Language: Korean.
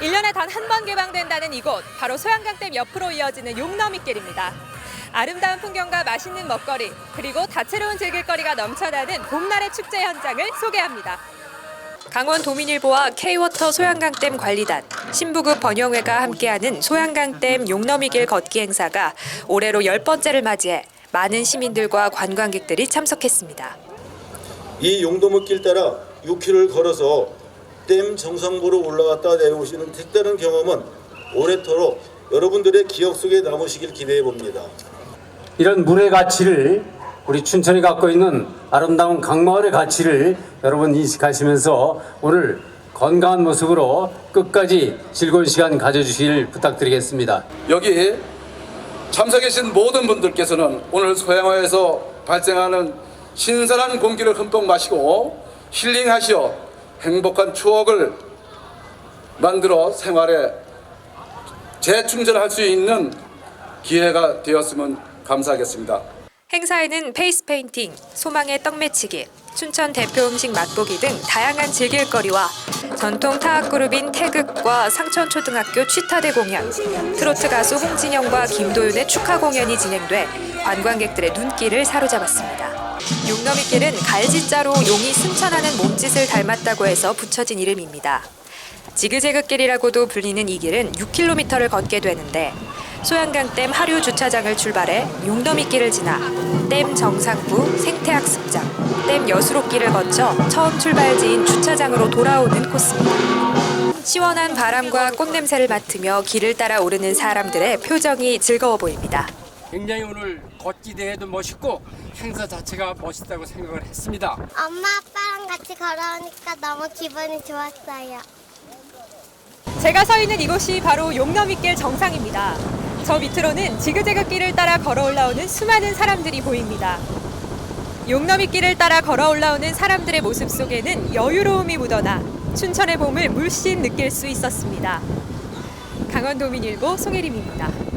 1년에 단 한 번 개방된다는 이곳 바로 소양강댐 옆으로 이어지는 용너미길입니다. 아름다운 풍경과 맛있는 먹거리 그리고 다채로운 즐길거리가 넘쳐나는 봄날의 축제 현장을 소개합니다. 강원 도민일보와 K워터 소양강댐 관리단, 신부급 번영회가 함께하는 소양강댐 용너미길 걷기 행사가 올해로 열 번째를 맞이해 많은 시민들과 관광객들이 참석했습니다. 이 용도목길 따라 6km를 걸어서 댐 정상부로 올라갔다 내려오시는 색다른 경험은 오래도록 여러분들의 기억 속에 남으시길 기대해 봅니다. 이런 물의 가치를 우리 춘천이 갖고 있는 아름다운 강마을의 가치를 여러분 인식하시면서 오늘 건강한 모습으로 끝까지 즐거운 시간 가져주시길 부탁드리겠습니다. 여기 참석해주신 모든 분들께서는 오늘 소양화에서 발생하는 신선한 공기를 흠뻑 마시고 힐링하시어 행복한 추억을 만들어 생활에 재충전할 수 있는 기회가 되었으면 감사하겠습니다. 행사에는 페이스 페인팅, 소망의 떡매치기, 춘천 대표 음식 맛보기 등 다양한 즐길거리와 전통 타악 그룹인 태극과 상천초등학교 취타대 공연, 트로트 가수 홍진영과 김도윤의 축하 공연이 진행돼 관광객들의 눈길을 사로잡았습니다. 용너미길은 갈지자로 용이 승천하는 몸짓을 닮았다고 해서 붙여진 이름입니다. 지그재그길이라고도 불리는 이 길은 6km를 걷게 되는데 소양강댐 하류 주차장을 출발해 용더미길을 지나 댐 정상부 생태학습장, 댐 여수로길을 거쳐 처음 출발지인 주차장으로 돌아오는 코스입니다. 시원한 바람과 꽃냄새를 맡으며 길을 따라 오르는 사람들의 표정이 즐거워 보입니다. 굉장히 오늘 걷기 대회도 멋있고 행사 자체가 멋있다고 생각을 했습니다. 엄마 아빠랑 같이 걸어오니까 너무 기분이 좋았어요. 제가 서 있는 이곳이 바로 용너미길 정상입니다. 저 밑으로는 지그재그 길을 따라 걸어 올라오는 수많은 사람들이 보입니다. 용너미길을 따라 걸어 올라오는 사람들의 모습 속에는 여유로움이 묻어나 춘천의 봄을 물씬 느낄 수 있었습니다. 강원도민일보 송혜림입니다.